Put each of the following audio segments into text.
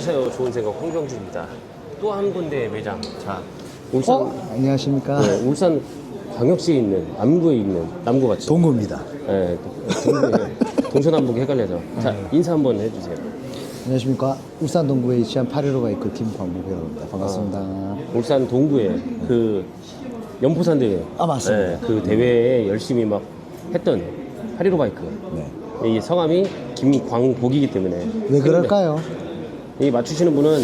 안녕하세요. 좋은 생각 홍경주입니다. 또 한 군데 매장. 자, 울산, 어? 안녕하십니까. 네, 울산 광역시에 있는 남구에 있는 남구 같이. 동구입니다. 네, 동서남북이 헷갈려서. 자, 인사 한번 해주세요. 안녕하십니까. 울산 동구에 위치한 815 바이크 팀 광복이라고 합니다. 반갑습니다. 울산 동구에 그 연포산 대회. 아, 맞습니다. 네, 그 대회에 열심히 막 했던 하리로 바이크. 네. 이 성함이 김광복이기 때문에. 왜 그럴까요? 이 맞추시는 분은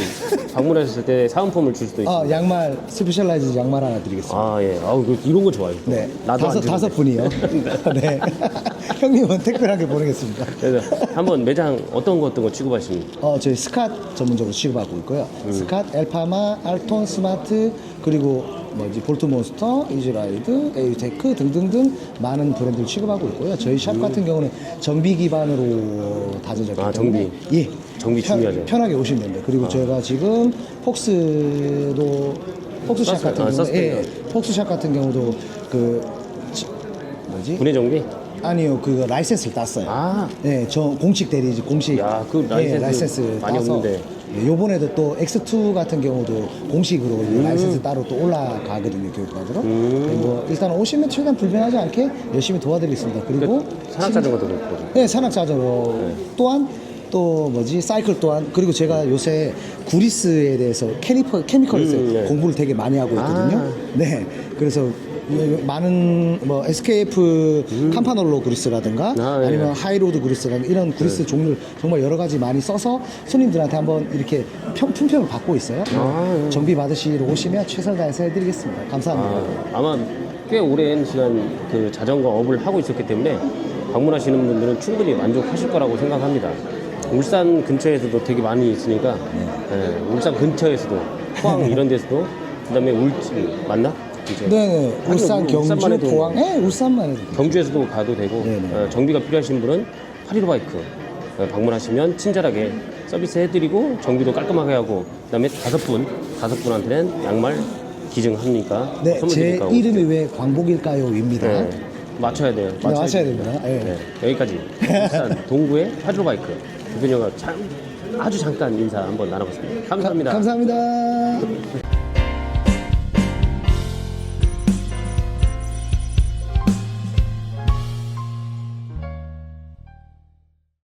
방문하셨을 때 사은품을 줄 수도 있어요. 아, 양말, 스페셜라이즈 양말 하나 드리겠습니다. 아, 예. 아우, 그- 이런 거 좋아요. 네. 나도 다섯, 안 다섯 주는데. 분이요. 네. 형님은 특별하게 보내겠습니다. 그래서 한번 매장 어떤 거 어떤 거 취급하십니까? 어, 저희 스캇 전문적으로 취급하고 있고요. 음. 스캇, 엘파마, 알톤, 스마트, 그리고 뭐지 볼트몬스터, 이즈라이드, 에이테크 등등등 많은 브랜드를 취급하고 있고요. 저희 샵 같은 경우는 정비 기반으로 다져졌기 음. 아, 때문에 예, 정비 편, 중요하죠. 아. 편하게 오시면 됩니다. 그리고 저희가 지금 폭스도 폭스샵 서스- 같은 아, 경우, 서스펜더. 예, 폭스샵 같은 경우도 그 지- 뭐지? 분해 정비? 아니요, 그 라이센스를 땄어요. 아, 네, 저 공식 대리지 공식. 야, 그 라이센스 많이 없는데. 예, 요번에도 또 X2 같은 경우도 공식으로 음. 라이센스 따로 또 올라가거든요, 교육받으러. 뭐 일단 오시면 최대한 불편하지 않게 열심히 도와드리겠습니다. 그리고 그 산악 자전거도 그렇고. 네, 산악자전거 또한 또 뭐지 사이클 또한 그리고 제가 요새 구리스에 대해서 케미컬 케미컬에서 음, 네. 공부를 되게 많이 하고 있거든요. 아. 네, 그래서 많은 뭐 SKF 캄파놀로 구리스라든가 음. 아, 예. 아니면 하이로드 구리스라든가 이런 구리스 종류를 정말 여러 가지 많이 써서 손님들한테 한번 이렇게 평, 품평을 받고 있어요. 아, 예. 정비 받으시러 오시면 최선을 다해서 해드리겠습니다. 감사합니다. 아, 아마 꽤 오랜 시간 그 자전거 업을 하고 있었기 때문에 방문하시는 분들은 충분히 만족하실 거라고 생각합니다. 울산 근처에서도 되게 많이 있으니까 예, 울산 근처에서도 포항 이런 데서도 그다음에 울진 맞나? 이제 네, 하긴 울산, 뭐 경주, 울산만 해도 포항, 네, 울산만 해도. 경주에서도 가도 되고 네네. 어, 정비가 필요하신 분은 파리로 바이크 어, 방문하시면 친절하게 서비스 해드리고 정비도 깔끔하게 하고 그다음에 다섯 분 다섯 분한테는 양말 기증합니까? 네, 선물 제 드릴까? 이름이 왜 광복일까요?입니다. 네, 맞춰야 돼요. 네, 맞춰야 됩니다. 네. 네, 여기까지 울산 동구의 파리로 바이크 대표님과 참 아주 잠깐 인사 한번 나눠봤습니다. 감사합니다. 감사합니다.